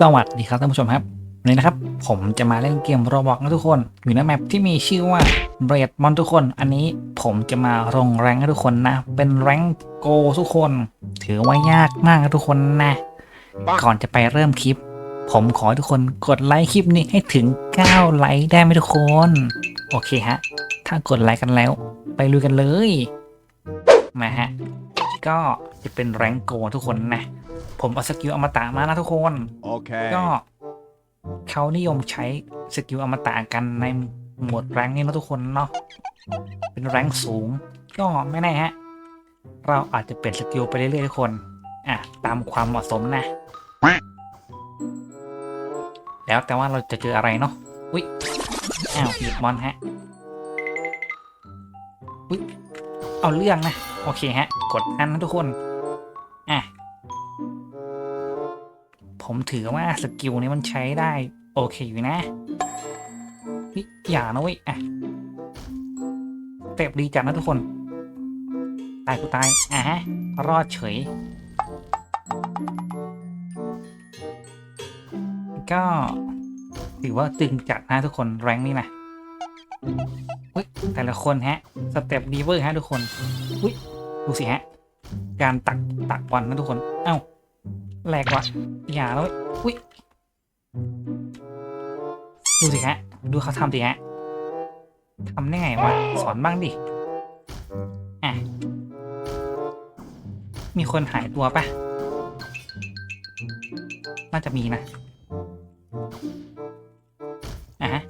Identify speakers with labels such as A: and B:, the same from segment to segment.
A: สวัสดีครับท่านผู้ชมครับวันนี้นะครับ ผมจะมาเล่นเกมโรบอกนะทุกคนอยู่ในแมปที่มีชื่อว่าเบรดมอนทุกคน อันนี้ผมจะมาลงแรงให้ทุกคนนะ เป็นแรงโกทุกคน ถือว่ายากมากนะทุกคนนะ ก่อนจะไปเริ่มคลิป ผมขอให้ทุกคนกดไลค์คลิปนี้ให้ถึง 9 ไลค์ได้ไหมทุกคน โอเคฮะ ถ้ากดไลค์กันแล้ว ไปลุยกันเลย มาฮะ ก็จะเป็นแรงโกทุกคนนะ ผมเอาสกิลอมตะมานะทุกคน
B: Okay.
A: ก็เขานิยมใช้สกิลอมตะกันในหมวดแรงค์นี่นะทุกคนเนาะ เป็นแรงค์สูง ก็ไม่แน่ฮะ เราอาจจะเปลี่ยนสกิลไปเรื่อยๆทุกคน อะ ตามความเหมาะสมนะ แล้วแต่ว่าเราจะเจออะไรเนาะ อุ้ยอ้าวหีบบอลฮะ อุ้ยเอาเรื่องนะ โอเคฮะ กดอันนะทุกคน ผมถือว่าสกิลนี้มันใช้ได้ โอเคอยู่นะฮ้ยอย่านะเว้ยอะเต็บดีจัดนะทุกคน ตายกูตาย อะฮะ รอดเฉย ก็ถือว่าตึงจัดนะทุกคนแรงนี่นะอุ้ยแต่ละคนฮะ สเต็ปดีเวอร์ฮะทุกคน อุ้ยดูสิฮะ การตักตักบอลนะทุกคน เอ้า แหลกว่ะอย่าแล้วเว้ยอุ้ยดูสิฮะ ดูเขาทำสิฮะทำได้ไงวะ สอนบ้างดิอะมีคนหายตัวปะน่าจะมีนะอะฮะ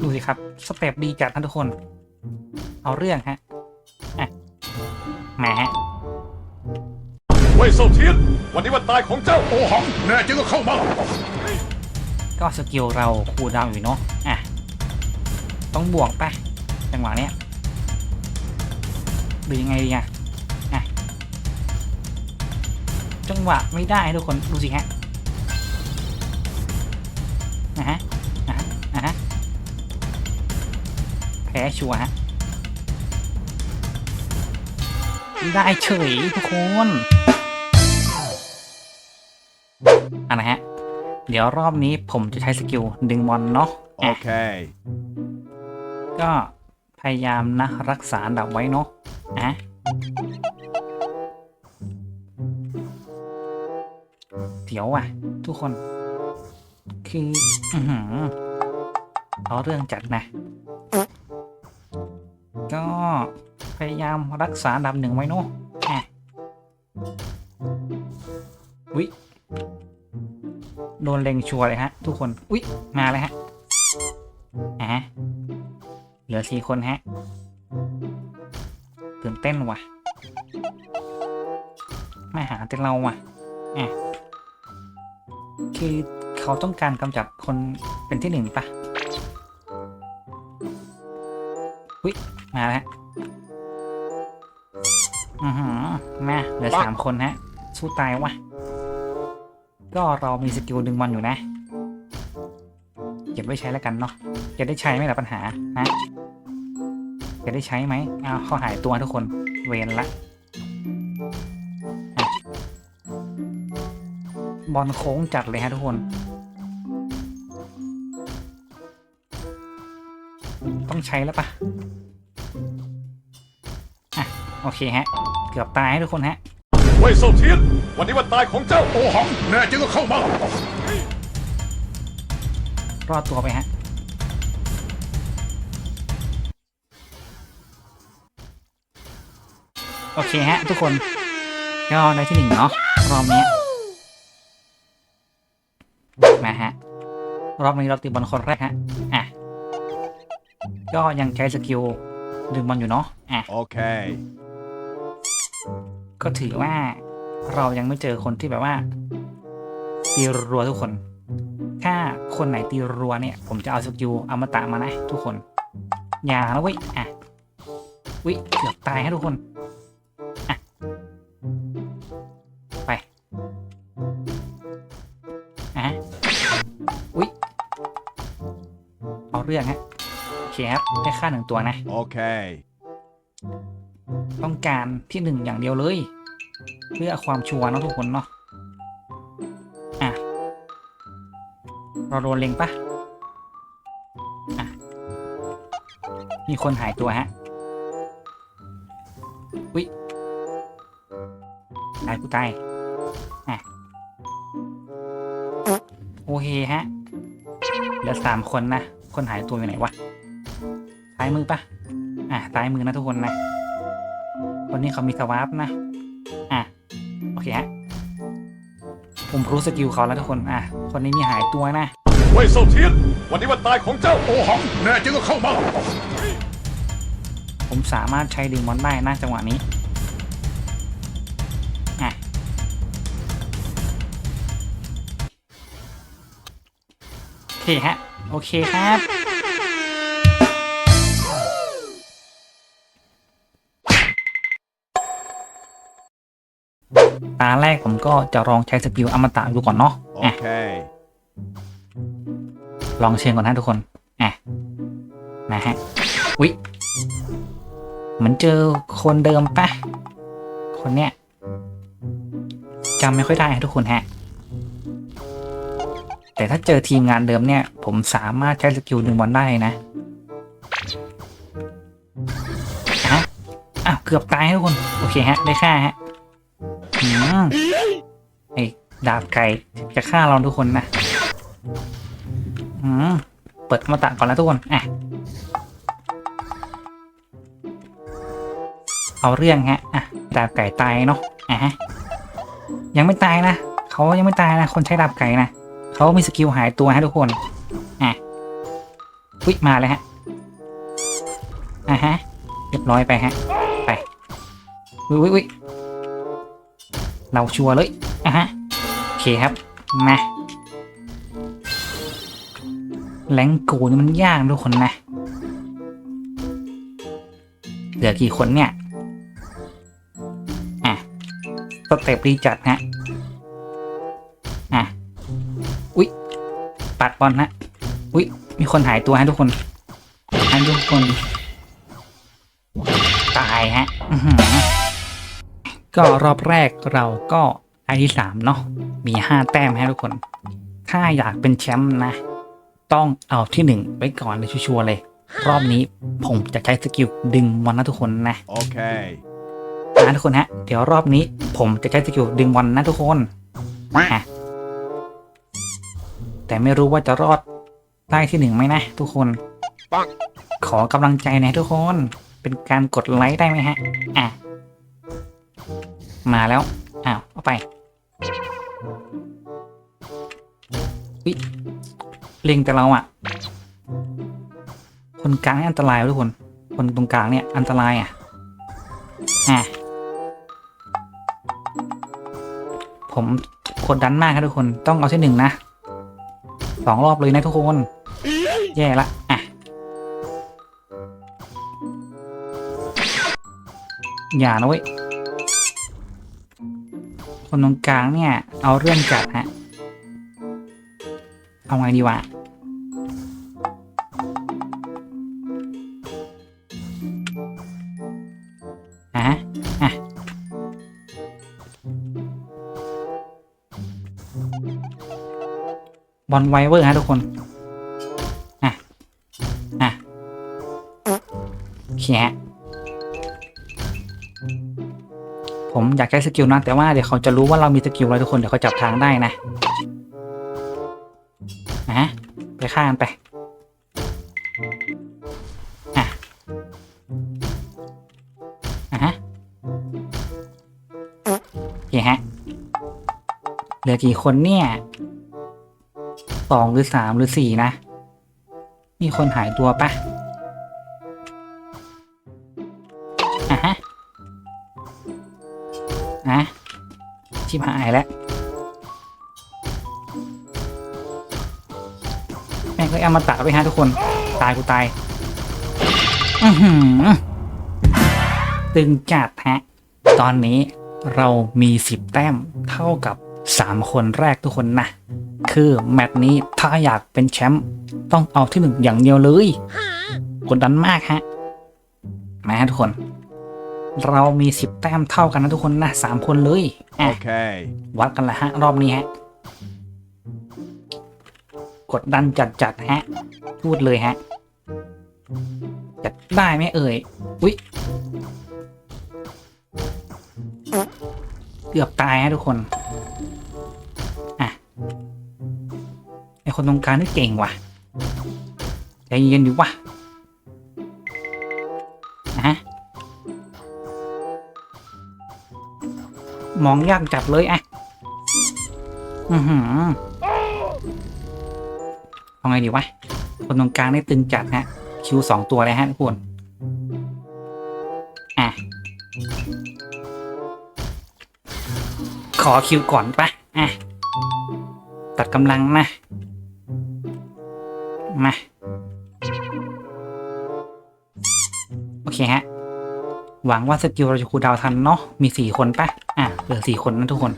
A: ดูสิครับ สเต็ปดีจัดนะทุกคน เอาเรื่องฮะ อะแหมฮะ
B: ว่ยเซาเทียน วันนี้วันตายของเจ้า
C: โอหัง แน่จริงก็เข้ามา
A: ก็สกิลเราคูลดาวน์อยู่เนาะอะ ต้องบวกปะจังหวะเนี้ยหรือยังไงดีอะอะ จังหวะไม่ได้ทุกคน ดูสิฮะนะฮะนะฮะนะฮะแพ้ชัวร์ฮะได้เฉยทุกคน อันนะฮะ เดี๋ยวรอบนี้ผมจะใช้สกิลดึงบอลเนาะอะ
B: Okay.
A: ก็พยายามนะรักษาอันดับไว้เนาะอะเดี๋ยวอะ ทุกคน คืออือหือเอาเรื่องจัดนะ ก็พยายามรักษาอันดับหนึ่งไว้เนาะอะอุ๊ย โดนเล็งชัวร์เลยฮะ ทุกคน อุ๊ย มาเลยฮะอะเหลือสี่คนฮะตื่นเต้นว่ะไม่หาแต่เราว่ะอะคือเขาต้องการกำจัดคนเป็นที่หนึ่งปะวิมาแล้วฮะอือหือมาเหลือสามคนฮะ สู้ตายวะ ก็เรามีสกิลดึงบอลอยู่นะ เก็บไว้ใช้แล้วกันเนาะจะได้ใช้ไหมล่ะปัญหาฮะจะได้ใช้ไหมอ้าวเขาหายตัวทุกคนเวนละอะบอลโค้งจัดเลยฮะทุกคน ต้องใช้แล้วปะอะ โอเคฮะ เกือบตายให้ทุกคนฮะ
B: เว่ยเซาเทียน วันนี้วันตายของเจ้า
C: โอหัง แน่จริงก็เข้ามา
A: รอดตัวไปฮะ โอเคฮะ ทุกคนก็ได้ที่หนึ่งเนาะรอบนี้มาฮะ รอบนี้เราตีบอลคนแรกฮะ อะ ก็ยังใช้สกิลดึงบอลอยู่เนาะอะ
B: Okay.
A: ก็ถือว่าเรายังไม่เจอคนที่แบบว่า ตีรัวทุกคน ถ้าคนไหนตีรัวเนี่ย ผมจะเอาสกิลอมตะมานะทุกคน อย่านะเว้ยอะวิเกือบตายให้ทุกคนอะไปอะวิเอาเรื่องฮะโอเคครับได้ค่าหนึ่งตัวนะ
B: Okay.
A: ต้องการที่หนึ่งอย่างเดียวเลย เพื่อความชัวร์นะทุกคนเนาะอะเราโดนเล็งปะอะมีคนหายตัวฮะอุ้ยตายกูตายอะโอเคฮะเหลือสามคนนะ คนหายตัวอยู่ไหนวะซ้ายมือปะอะซ้ายมือนะทุกคนนะ คนนี้เขามีสวาร์ปนะ อะ โอเคฮะ ผมรู้สกิลเขาแล้วทุกคน อะ คนนี้มีหายตัวนะ
B: เว่ยเซาเทียน วันนี้วันตายของเจ้า
C: โอหัง แน่จริงก็เข้ามา
A: ผมสามารถใช้ดึงมอนได้นะจังหวะนี้ อะ โอเคฮะ โอเคครับ ตาแรกผมก็จะลองใช้สกิลอมตะดูก่อนเนาะอะ
B: Okay.
A: ลองเชิญก่อนนะทุกคนอะมาฮะวิเหมือนเจอคนเดิมปะคนเนี้ยจำไม่ค่อยได้ฮะทุกคนฮะ แต่ถ้าเจอทีมงานเดิมเนี่ย ผมสามารถใช้สกิลดึงบอลได้นะฮะอ้าวเกือบตายฮะทุกคน โอเคฮะ ได้ค่าฮะอืม ไอ้ดาบไก่จะฆ่าเราทุกคนนะอืมเปิดอมาตะก่อนแล้วทุกคนอะเอาเรื่องฮะอะดาบไก่ตายเนาะอะฮะยังไม่ตายนะเขายังไม่ตายนะ คนใช้ดาบไก่นะเขามีสกิลหายตัวฮะทุกคนอะวิมาเลยฮะอะฮะเรียบร้อยไปฮะไปวิวิวิ เราชัวร์เลยอะฮะโอเคครับมาแรงกูนี่มันยากทุกคนนะเหลือกี่คนเนี่ยอะสเต็ปรีจัดฮะอะอุ๊ยปัดบอลฮะอุ๊ยมีคนหายตัวฮะทุกคนฮะทุกคน ตายฮะอือ ก็รอบแรกเราก็ไอที่สามเนาะมีห้าแต้มฮะทุกคน ถ้าอยากเป็นแชมป์นะ ต้องเอาที่หนึ่งไว้ก่อนเลยชัวร์ๆเลย รอบนี้ผมจะใช้สกิลดึงบอลนะทุกคนนะ
B: Okay.
A: นะทุกคนฮะ เดี๋ยวรอบนี้ผมจะใช้สกิลดึงบอลนะทุกคนอะแต่ไม่รู้ว่าจะรอดได้ที่หนึ่งไหมนะทุกคน
B: ปัง
A: ขอกำลังใจหนะทุกคน เป็นการกดไลค์ได้ไหมฮะ อะ มาแล้ว อ้าว เอาไปวิเล็งแต่เราอะ คนกลางนี่อันตรายทุกคน คนตรงกลางเนี่ยอันตรายอะอะผมกดดันมากครับทุกคน ต้องเอาที่หนึ่งนะสองรอบเลยนะทุกคน แย่ละอะอย่านะเว้ย คนตรงกลางเนี่ย เอาเรื่องจัดฮะ เอาไงดีวะ อะอะบอลไวเวอร์ฮะทุกคน ผมอยากใช้สกิลนะแต่ว่าเดี๋ยวเขาจะรู้ว่าเรามีสกิลอะไรทุกคนเดี๋ยวเขาจับทางได้นะอะไปฆ่ากันไปอะอะฮะโอเคฮะเหลือกี่คนเนี่ยสองหรือสามหรือสี่นะ มีคนหายตัวปะอะฮะ ชิบหายแล้วแม่งก็เอามาตะไปฮะทุกคน ตายกูตายตึงจัดฮะ ตอนนี้เรามีสิบแต้มเท่ากับสามคนแรกทุกคนนะ คือแมตช์นี้ถ้าอยากเป็นแชมป์ต้องเอาที่หนึ่งอย่างเดียวเลยกดดันมากฮะ มาฮะทุกคน เรามีสิบแต้มเท่ากันนะทุกคนนะสามคนเลยอะ
B: Okay.
A: วัดกันละฮะ รอบนี้ฮะ กดดันจัดจัดๆฮะ พูดเลยฮะ จัดได้ไหมเอ่ย อุ๊ย เกือบตายฮะทุกคนอะไอคนตรงกลางนี่เก่งว่ะ ใจเย็นดิวะนะ มองยากจัดเลยอะอือหือเอาไงดีวะ คนตรงกลางนี่ตึงจัดฮะ คิวสองตัวเลยฮะทุกคน อะ ขอคิวก่อนปะอะ ตัดกำลังนะ มา โอเคฮะ หวังว่าสกิลเราจะคูดาวทันเนาะ มีสี่คนปะ อะเหลือสี่คนนะทุกคน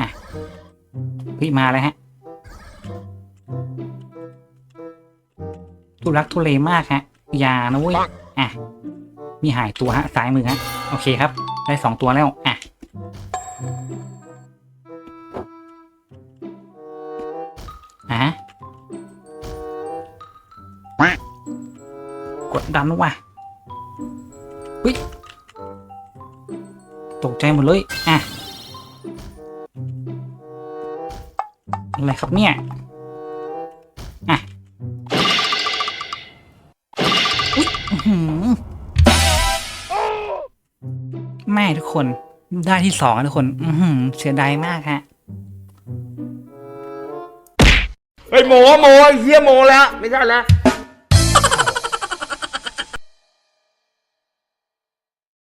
A: อะเฮ้ยมาแล้วฮะทุรักทุเลมากฮะอย่านะเว้ยอะมีหายตัวฮะซ้ายมือฮะโอเคครับ ได้สองตัวแล้วอะอะกดดันว่ะ ใจหมดเลยอะอะไรครับเนี่ยอะอุ๊ยหือแม่ทุกคนได้ที่สองทุกคนอืเสียดายมากฮะ
D: เฮ้ยโมโมไอ้เฮียโมแล้ว ไม่ใช่แล้ว